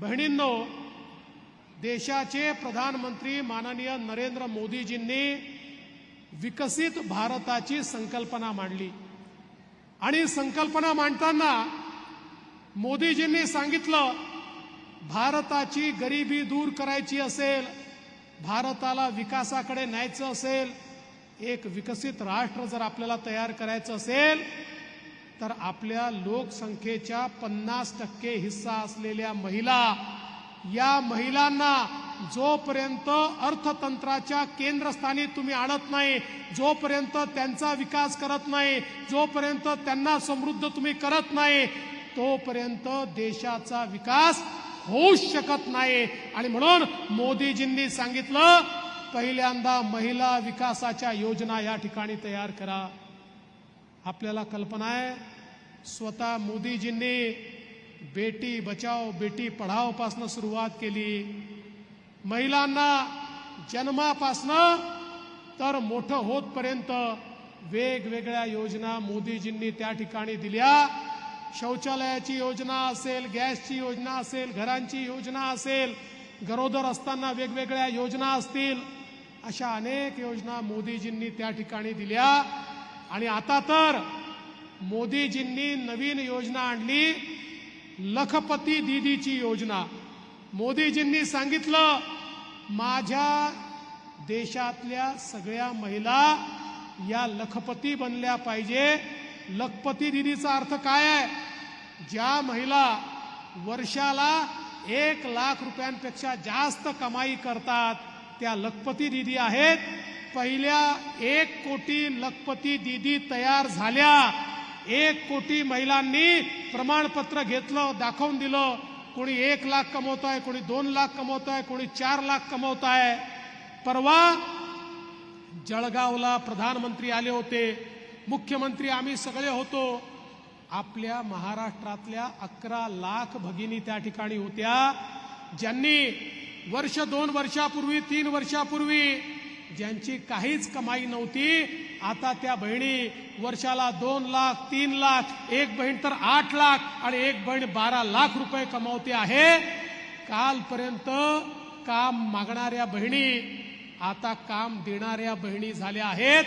बहिणींनो देशाचे प्रधानमंत्री माननीय नरेंद्र मोदीजींनी विकसित भारताची संकल्पना मांडली. आणि संकल्पना मांडताना मोदीजींनी सांगितलं भारताची गरिबी दूर करायची असेल भारताला विकासाकडे न्यायचं असेल एक विकसित राष्ट्र जर आपल्याला तयार करायचं असेल तर आपल्या लोकसंख्येच्या पन्नास टक्के हिस्सा असलेल्या महिला या महिलांना जोपर्यंत अर्थतंत्राच्या केंद्रस्थानी तुम्ही आणत नाही जोपर्यंत त्यांचा विकास करत नाही जोपर्यंत त्यांना समृद्ध तुम्ही करत नाही तोपर्यंत देशाचा विकास होऊच शकत नाही. आणि म्हणून मोदीजींनी सांगितलं पहिल्यांदा महिला विकासाच्या योजना या ठिकाणी तयार करा. आपल्याला कल्पना आहे स्वतः मोदीजींनी बेटी बचाओ बेटी पढावपासनं सुरुवात केली. महिलांना जन्मापासनं तर मोठं होतपर्यंत वेगवेगळ्या योजना मोदीजींनी त्या ठिकाणी दिल्या. शौचालयाची योजना असेल गॅसची योजना असेल घरांची योजना असेल गरोदर असताना वेगवेगळ्या योजना असतील अशा अनेक योजना मोदीजींनी त्या ठिकाणी दिल्या. आणि आता तर मोदीजींनी नवीन योजना आणली लखपती दीदीची योजना. मोदीजींनी सांगितलं माझ्या देशातल्या सगळ्या महिला या लखपती बनल्या पाहिजे. लखपती दिदीचा अर्थ काय आहे? ज्या महिला वर्षाला एक लाख रुपयांपेक्षा जास्त कमाई करतात त्या लखपती दिदी आहेत. पहिल्या एक कोटी लखपती दीदी तयार झाल्या. एक कोटी महिलांनी प्रमाणपत्र घेतलं दाखवून दिलं. कोणी एक लाख कमवत आहे कोणी दोन लाख कमवत आहे कोणी चार लाख कमवत आहे परवा जळगावला प्रधानमंत्री आले होते. मुख्यमंत्री आम्ही सगळे होतो. आपल्या महाराष्ट्रातल्या अकरा लाख भगिनी त्या ठिकाणी होत्या ज्यांनी वर्ष दोन वर्षापूर्वी तीन वर्षापूर्वी ज्यांची काहीच कमाई नव्हती आता त्या बहिणी वर्षाला दोन लाख तीन लाख एक बहीण तर आठ लाख आणि एक बहीण बारा लाख रुपये कमावते आहे. कालपर्यंत काम मागणाऱ्या बहिणी आता काम देणाऱ्या बहिणी झाल्या आहेत.